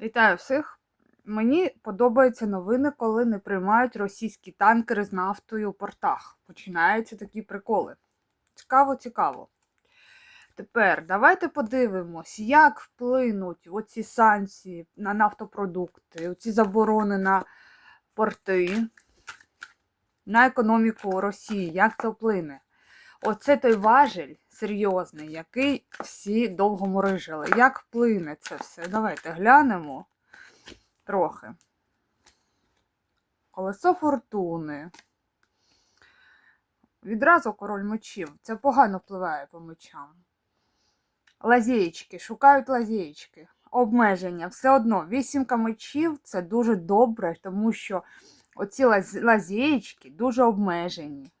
Вітаю всіх! Мені подобаються новини, коли не приймають російські танкери з нафтою у портах. Починаються такі приколи. Цікаво, цікаво. Тепер давайте подивимось, як вплинуть оці санкції на нафтопродукти, оці заборони на порти, на економіку Росії, як це вплине. Оце той важель серйозний, який всі довго морижили. Як вплине це все? Давайте глянемо трохи. Колесо фортуни. Відразу король мечів. Це погано впливає по мечам. Лазєчки, шукають лазєчки. Обмеження. Все одно, вісімка мечів це дуже добре, тому що оці лаз- лазєчки дуже обмежені.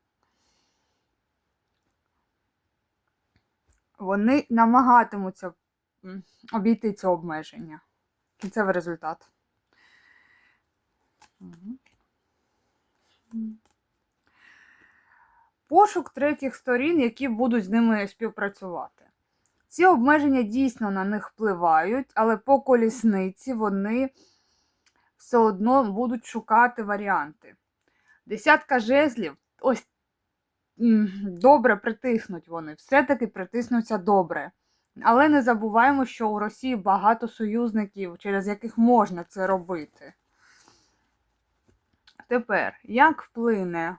Вони намагатимуться обійти це обмеження. Кінцевий результат. Пошук третіх сторін, які будуть з ними співпрацювати. Ці обмеження дійсно на них впливають, але по колісниці вони все одно будуть шукати варіанти. Десятка жезлів, ось добре притиснуть вони, все-таки притиснуться добре. Але не забуваємо, що у Росії багато союзників, через яких можна це робити. Тепер, як вплине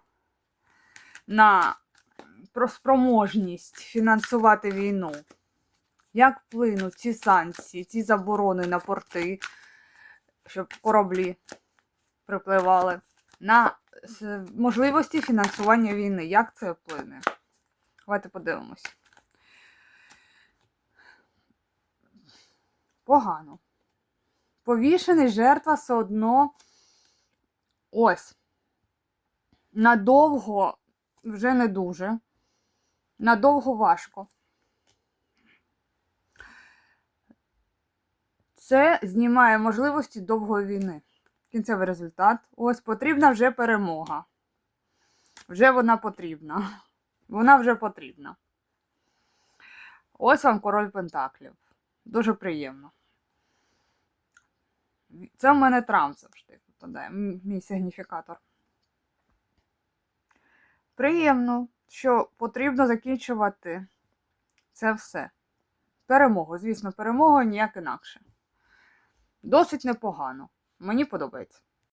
на спроможність фінансувати війну? Як вплинуть ці санкції, ці заборони на порти, щоб кораблі припливали, на можливості фінансування війни? Як це вплине? Давайте подивимось. Погано. Повішений жертва все одно ось. Надовго вже не дуже. Надовго важко. Це знімає можливості довгої війни. Кінцевий результат. Ось потрібна вже перемога. Вже вона потрібна. Вона вже потрібна. Ось вам король Пентаклів. Дуже приємно. Це в мене Трамп завжди попадає, мій сигніфікатор. Приємно, що потрібно закінчувати це все. Перемогу, звісно, перемогу ніяк інакше. Досить непогано. Мені подобається.